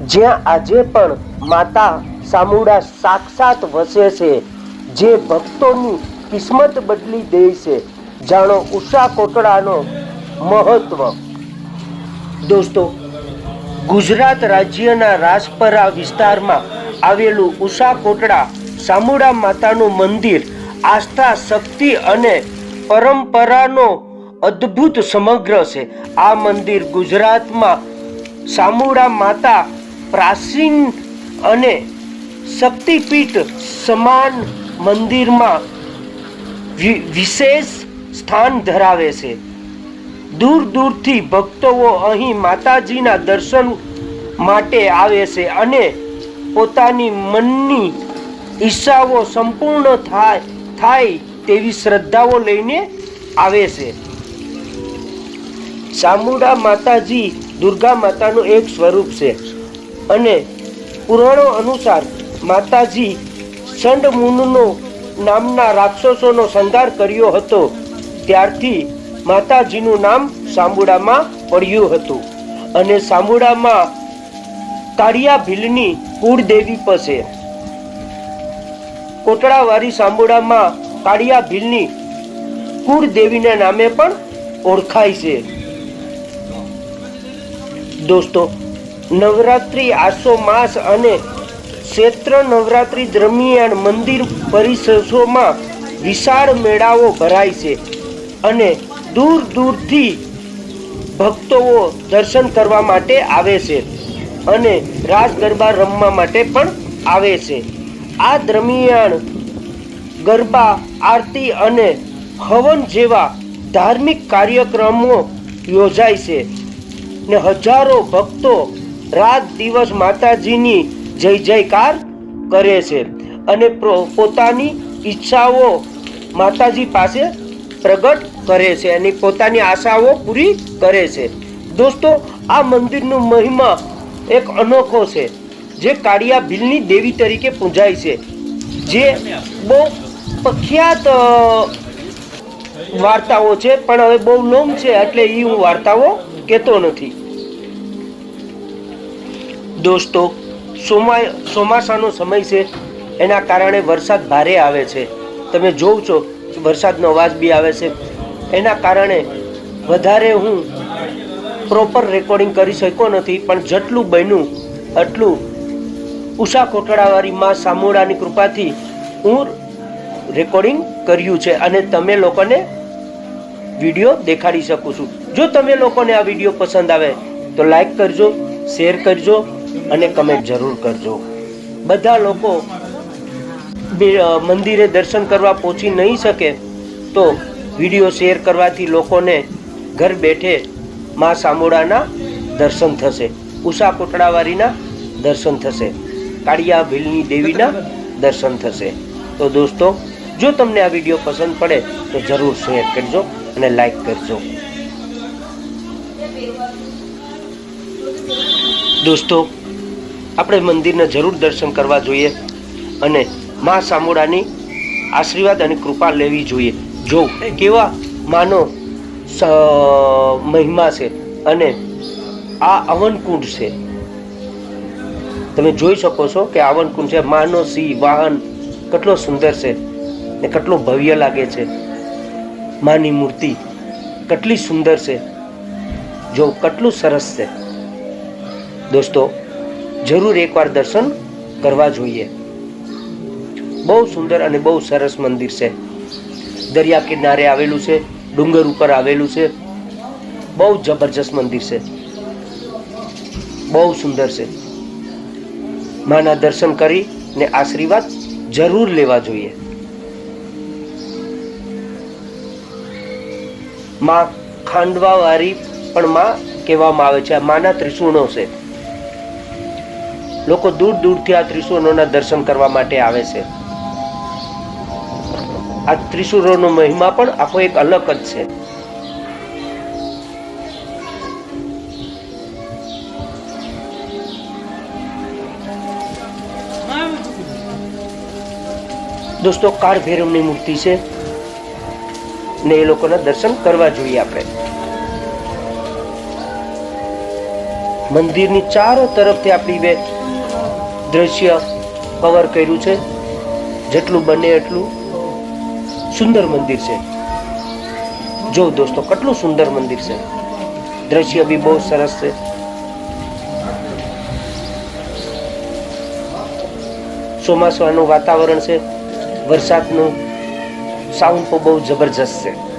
જ્યાં આજે પણ માતા સામુડા સાક્ષાત વસે છે. જે ભક્તોની કિસ્મત બદલી દે છે. જાણો ઉષા કોટડાનો મહત્વ. દોસ્તો, ગુજરાત રાજ્યના રાજપરા વિસ્તારમાં આવેલું ઉષા કોટડા સામુડા માતાનું મંદિર આસ્થા, શક્તિ અને પરંપરાનો અદ્ભુત સમગ્ર છે. આ મંદિર ગુજરાતમાં સામુડા માતા પ્રાચીન અને શક્તિપીઠ સમાન મંદિરમાં વિશેષ સ્થાન ધરાવે છે. દૂર દૂરથી ભક્તો અહીં માતાજીના દર્શન માટે આવે છે અને પોતાની મનની ઈચ્છાઓ સંપૂર્ણ થાય થાય તેવી શ્રદ્ધાઓ લઈને આવે છે. ચામુંડા માતાજી દુર્ગા માતાનું એક સ્વરૂપ છે. અને પુરાણો અનુસાર માતાજી ચંડ મુનનો નામના રાક્ષસોનો સંધાર કર્યો હતો. ત્યારથી માતાજીનું નામ સાંબુડામાં પડ્યું હતું અને સાંબુડામાં કાળિયા ભીલની કુળદેવી પાસે. કોટડાવાળી સાંબુડામાં કાળિયા ભીલની કુળદેવીના નામે પણ ઓળખાય છે. દોસ્તો નવરાત્રી, આસો માસ અને ક્ષેત્ર નવરાત્રી દરમિયાન મંદિર પરિસરોમાં વિશાળ મેળાઓ ભરાય છે અને દૂર દૂરથી ભક્તો દર્શન કરવા માટે આવે છે અને રાસ ગરબા રમવા માટે પણ આવે છે. આ દરમિયાન ગરબા, આરતી અને હવન જેવા ધાર્મિક કાર્યક્રમો યોજાય છે ને હજારો ભક્તો રાત દિવસ માતાજીની જય જયકાર કરે છે અને પોતાની ઈચ્છાઓ માતાજી પાસે પ્રગટ કરે છે અને પોતાની આશાઓ પૂરી કરે છે. દોસ્તો, આ મંદિરનો મહિમા એક અનોખો છે, જે કાળિયા ભીલની દેવી તરીકે પૂજાય છે, જે બહુ પ્રખ્યાત વાર્તાઓ છે, પણ હવે બહુ લોમ છે, એટલે એ હું વાર્તાઓ કહેતો નથી. દોસ્તો સોમા ચોમાસાનો સમય છે, એના કારણે વરસાદ ભારે આવે છે. તમે જોવ છો, વરસાદનો અવાજ બી આવે છે. એના કારણે વધારે હું પ્રોપર રેકોર્ડિંગ કરી શક્યો નથી, પણ જેટલું બન્યું, એટલું ઉષા કોટડાવાળી માં સામુડાની કૃપાથી હું રેકોર્ડિંગ કર્યું છે અને તમે લોકોને વીડિયો દેખાડી શકું છું. જો તમે લોકોને આ વીડિયો પસંદ આવે, તો લાઈક કરજો શેર કરજો અને કમેન્ટ જરૂર કરજો. બધા લોકો મંદિરે દર્શન કરવા પહોંચી નહીં શકે તો વીડિયો શેર કરવાથી લોકોને ઘર બેઠે મા સામોડાના દર્શન થશે. ઉષા કોટડાવાળીના દર્શન થશે. કાળિયા ભીલની દેવીના દર્શન થશે. તો દોસ્તો, જો તમને આ વીડિયો પસંદ પડે તો જરૂર શેર કરજો અને લાઈક કરજો. દોસ્તો આપણે મંદિરના જરૂર દર્શન કરવા જોઈએ અને મા સામુડાની આશીર્વાદ અને કૃપા લેવી જોઈએ. જો કેવા માનો મહિમા છે અને આ અવનકુંડ છે. તમે જોઈ શકો છો કે આવનકુંડ છે. માનો સિંહ, વાહન કેટલો સુંદર છે ને કેટલો ભવ્ય લાગે છે. માની મૂર્તિ કેટલી સુંદર છે. જો કેટલું સરસ છે. દોસ્તો જરૂર એકવાર દર્શન કરવા જોઈએ. બહુ સુંદર અને બહુ સરસ મંદિર છે. દરિયા કિનારે આવેલું છે, ડુંગર ઉપર આવેલું છે. બહુ જબરજસ્ત મંદિર છે. બહુ સુંદર છે. માના દર્શન કરી ને આશીર્વાદ જરૂર લેવા જોઈએ. માં ખાંડવાવાળી પણ માં કહેવામાં આવે છે માના ત્રિશુણો છે. લોકો દૂર દૂરથી આ ત્રિશુરોના દર્શન કરવા માટે આવે છે. આ ત્રિશુરોનો મહિમા પણ આખો એક અલગ જ છે. દોસ્તો કાળ ભૈરવની મૂર્તિ છે ને એ લોકોના દર્શન કરવા જોઈએ આપણે. મંદિરની ચારો તરફથી આપણી બે દ્રશ્ય કવર કર્યું છે. જેટલું બને એટલું સુંદર મંદિર છે. જો દોસ્તો, કેટલું સુંદર મંદિર છે. દ્રશ્ય બી બહુ સરસ છે. ચોમાસાનું વાતાવરણ છે. વરસાદનું સાઉન્ડ બહુ જબરજસ્ત છે.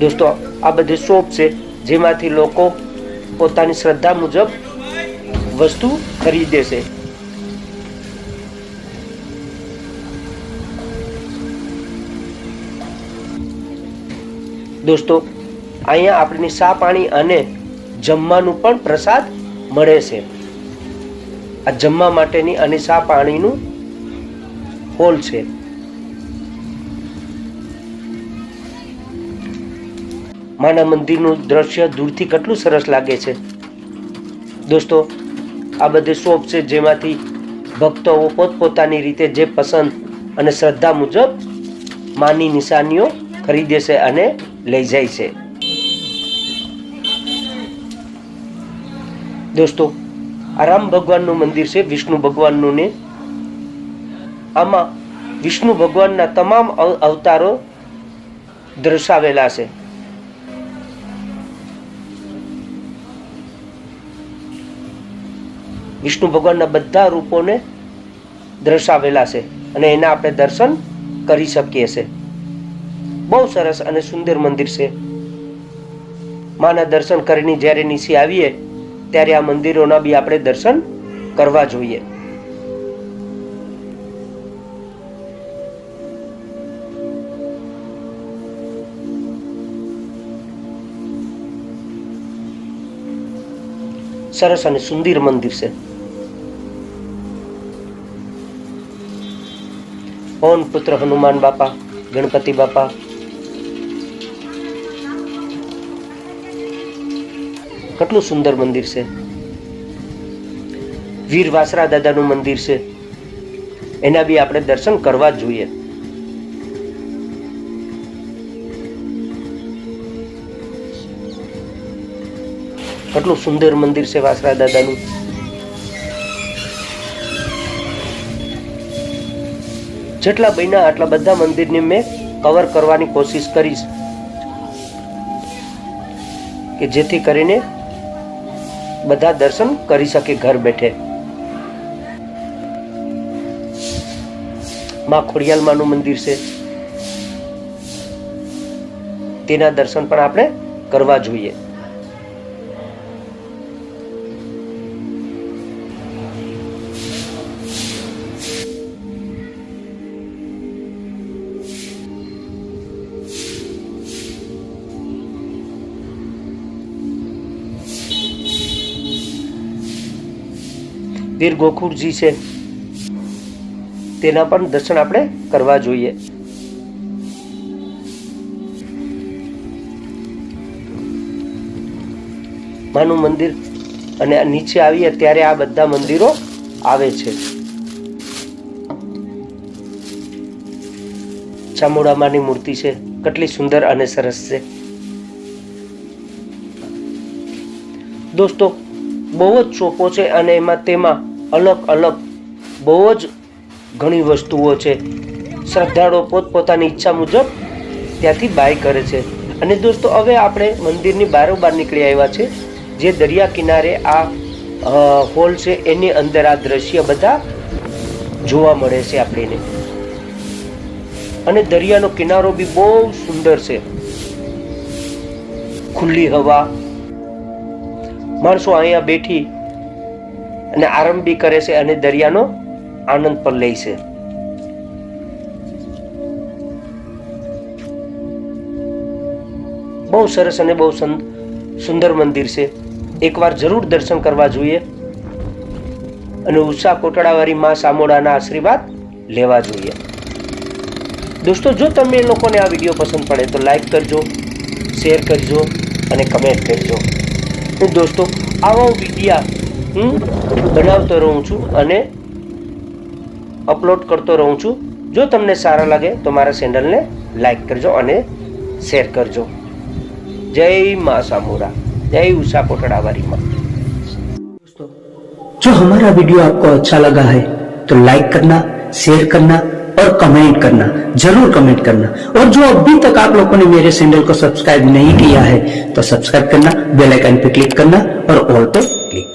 દોસ્તો, આ બધી શોપ છે જેમાંથી લોકો પોતાની શ્રદ્ધા મુજબ વસ્તુ ખરીદે છે. દોસ્તો, અહીંયા આપણને સા પાણી અને જમવાનું પણ પ્રસાદ મળે છે. આ જમવા માટેની અને સા પાણીનું હોલ છે. માના મંદિરનું દ્રશ્ય દૂરથી કેટલું સરસ લાગે છે. દોસ્તો, આ બધી શોપ છે જેમાંથી ભક્તો પોતપોતાની રીતે જે પસંદ અને શ્રદ્ધા મુજબ માની નિશાનીઓ ખરીદે છે અને લઈ જાય છે. દોસ્તો, આ રામ ભગવાનનું મંદિર છે, વિષ્ણુ ભગવાનનું ને. આમાં વિષ્ણુ ભગવાનના તમામ અવ- અવતારો દર્શાવેલા છે. વિષ્ણુ ભગવાનના બધા રૂપોને દર્શાવેલા છે અને એના આપણે દર્શન કરી શકીએ છે. બહુ સરસ અને સુંદર મંદિર છે. માના દર્શન કરીને જ્યારે નીચે આવીએ, ત્યારે આ મંદિરોના બી આપણે દર્શન કરવા જોઈએ. સરસ અને સુંદર મંદિર છે. પવન પુત્ર હનુમાન બાપા? ગણપતિ બાપા? કેટલું સુંદર મંદિર છે. વીર વાસરા દાદાનું મંદિર છે. એના બી આપણે દર્શન કરવા જ જોઈએ. કેટલું સુંદર મંદિર છે વાસરા દાદાનું. જેટલા બન્યા આટલા બધા મંદિરને મેં કવર કરવાની કોશિશ કરીશ. કે જેથી કરીને બધા દર્શન કરી શકે ઘર બેઠે. માં ખોડિયાલમાનું મંદિર છે. તેના દર્શન પણ આપણે કરવા જોઈએ. વીર ગોકુળજી છે. તેના પણ દર્શન આપણે કરવા જોઈએ. માનું મંદિર અને નીચે આવીએ ત્યારે આ બધા મંદિરો આવે છે. ચામુડામાની મૂર્તિ છે. કેટલી સુંદર અને સરસ છે. દોસ્તો, બહુ જ ચોપો છે અને એમાં તેમાં અલગ અલગ બહુ જ ઘણી વસ્તુઓ છે. શ્રદ્ધાળુઓ પોતપોતાની ઈચ્છા મુજબ ત્યાંથી બાય કરે છે. અને દોસ્તો, હવે આપણે મંદિરની બારોબાર નીકળી આવ્યા છે. જે દરિયા કિનારે આ હોલ છે, એની અંદર આ દ્રશ્ય બધા જોવા મળે છે આપણને. અને દરિયાનો કિનારો બી બહુ સુંદર છે. ખુલ્લી હવા. માણસો અહીંયા બેઠી અને આરામ બી કરે છે અને દરિયાનો આનંદ પણ લે છે. બહુ સરસ અને બહુ સુંદર મંદિર છે. એકવાર જરૂર દર્શન કરવા જોઈએ અને ઉષા કોટડાવાળી માં સામોડાના આશીર્વાદ લેવા જોઈએ. દોસ્તો, જો તમે લોકોને આ વીડિયો પસંદ પડે તો લાઈક કરજો, શેર કરજો અને કમેન્ટ કરજો. હું દોસ્તો, આવા વિડીયા હું બનાવતો રહું છું અને અપલોડ કરતો રહું છું જો તમને સારા લાગે તો મારા ચેનલને લાઈક કરજો અને શેર કરજો જય મા સામુરા જય ઉષા કોટડાવારી માં जो हमारा वीडियो आपको अच्छा लगा है तो लाइक करना शेयर करना और कमेंट करना जरूर कमेंट करना और जो अभी तक आप लोगों ने मेरे चैनल को सब्सक्राइब नहीं किया है तो सब्सक्राइब करना बेल आइकन पे क्लिक करना और ऑल पे क्लिक करना